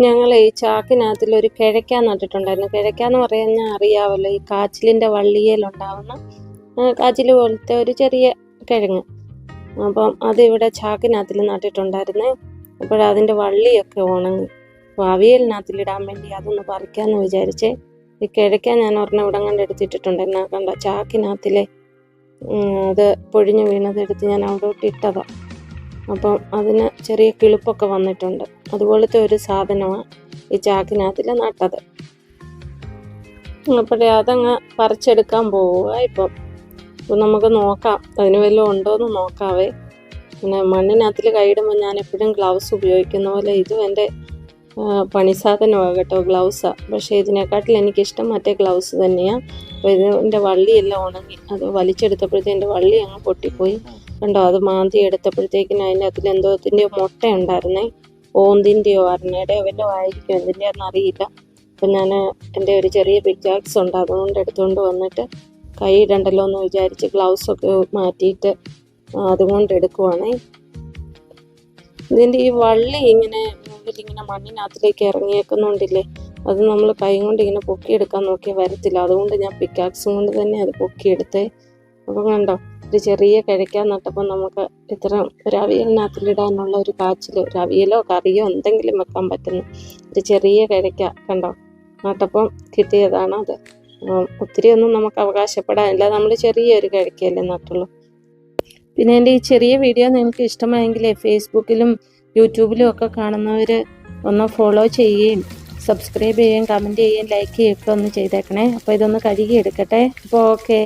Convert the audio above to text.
ഞങ്ങൾ ഈ ചാക്കിനകത്തിൽ ഒരു കിഴക്ക നട്ടിട്ടുണ്ടായിരുന്നു. കിഴക്ക എന്ന് പറഞ്ഞാൽ അറിയാമല്ലോ ഈ കാച്ചിലിന്റെ വള്ളിയിലുണ്ടാവുന്ന കാച്ചിൽ പോലത്തെ ഒരു ചെറിയ കിഴങ്ങ്. അപ്പം അതിവിടെ ചാക്കിനകത്തിൽ നട്ടിട്ടുണ്ടായിരുന്നേ. അപ്പോഴതിന്റെ വള്ളിയൊക്കെ ഉണങ്ങി. അവിയലിനകത്തിലിടാൻ വേണ്ടി അതൊന്ന് പറിക്കാമെന്ന് വിചാരിച്ചേ. ഈ കിഴക്ക ഞാൻ ഒരെണ്ണം ഇവിടെ കണ്ട് എടുത്തിട്ടിട്ടുണ്ടായിരുന്നു. ആ കണ്ട ചാക്കിനകത്തിലെ അത് പൊഴിഞ്ഞു വീണതെടുത്ത് ഞാൻ അവിടോട്ട് ഇട്ടതാണ് അപ്പം അതിന് ചെറിയ കിളിപ്പൊക്കെ വന്നിട്ടുണ്ട്. അതുപോലത്തെ ഒരു സാധനമാണ് ഈ ചാക്കിനകത്തിൽ നട്ടത്. അപ്പോഴേ അതങ്ങ് പറിച്ചെടുക്കാൻ പോവുക ഇപ്പം. അപ്പം നമുക്ക് നോക്കാം അതിന് വല്ലതും ഉണ്ടോയെന്ന് നോക്കാവേ. പിന്നെ മണ്ണിനകത്തിൽ കൈയിടുമ്പോൾ ഞാൻ എപ്പോഴും ഗ്ലൗസ് ഉപയോഗിക്കുന്ന പോലെ ഇതും എന്റെ പണി സാധനമാണ് കേട്ടോ ഗ്ലൗസാണ് പക്ഷേ ഇതിനെക്കാട്ടിൽ എനിക്കിഷ്ടം മറ്റേ ഗ്ലൗസ് തന്നെയാണ് അപ്പോൾ ഇതിന്റെ വള്ളിയെല്ലാം ഉണങ്ങി അത് വലിച്ചെടുത്തപ്പോഴത്തേക്കും എന്റെ വള്ളി അങ്ങ് പൊട്ടിപ്പോയി. കണ്ടോ അത് മാന്തി എടുത്തപ്പോഴത്തേക്കിനും അതിന്റെ അതിൽ ഇതിന്റെ മുട്ട ഉണ്ടായിരുന്നേ. ഓന്തിന്റെയോ അരണയുടെയോ വല്ല ആയിരിക്കും എന്തിന്റെയാണെന്ന് അറിയില്ല. അപ്പം ഞാൻ എന്റെ ഒരു ചെറിയ പിക്കാക്സ് ഉണ്ട്. അതുകൊണ്ട് എടുത്തുകൊണ്ട് വന്നിട്ട് കൈ ഇടണ്ടല്ലോ എന്ന് വിചാരിച്ച് ഗ്ലൗസ് ഒക്കെ മാറ്റിയിട്ട് അതുകൊണ്ട് എടുക്കുവാണേ. ഇതിന്റെ ഈ വള്ളി ഇങ്ങനെ ഇങ്ങനെ മണ്ണിനകത്തിലേക്ക് ഇറങ്ങിയേക്കുന്നുണ്ടില്ലേ അത് നമ്മൾ കൈ കൊണ്ട് ഇങ്ങനെ പൊക്കിയെടുക്കാൻ നോക്കിയാൽ വരത്തില്ല. അതുകൊണ്ട് ഞാൻ പിക്കാക്സും കൊണ്ട് തന്നെ അത് പൊക്കിയെടുത്തേ. അപ്പം കണ്ടോ ഒരു ചെറിയ കിഴക്കാൻ നട്ടപ്പോൾ നമുക്ക് ഇത്ര ഒരു അവിയലിനകത്തിലിടാനുള്ള ഒരു കാച്ചിൽ ഒരു അവിയലോ കറിയോ എന്തെങ്കിലും വെക്കാൻ പറ്റുന്നു ഒരു ചെറിയ കിഴക്ക കണ്ടോ നട്ടപ്പം കിട്ടിയതാണ് അത്. ഒത്തിരി ഒന്നും നമുക്ക് അവകാശപ്പെടാനില്ല. നമ്മൾ ചെറിയൊരു കിഴക്കയല്ലേ നട്ടുള്ളൂ. പിന്നെ എന്റെ ഈ ചെറിയ വീഡിയോ നിങ്ങൾക്ക് ഇഷ്ടമായെങ്കിൽ ഫേസ്ബുക്കിലും യൂട്യൂബിലും ഒക്കെ കാണുന്നവർ ഒന്ന് ഫോളോ ചെയ്യുകയും സബ്സ്ക്രൈബ് ചെയ്യുകയും കമന്റ് ചെയ്യുകയും ലൈക്ക് ചെയ്യുകയൊക്കെ ഒന്ന് ചെയ്തേക്കണേ. അപ്പോൾ ഇതൊന്ന് കഴുകി എടുക്കട്ടെ അപ്പോൾ ഓക്കെ.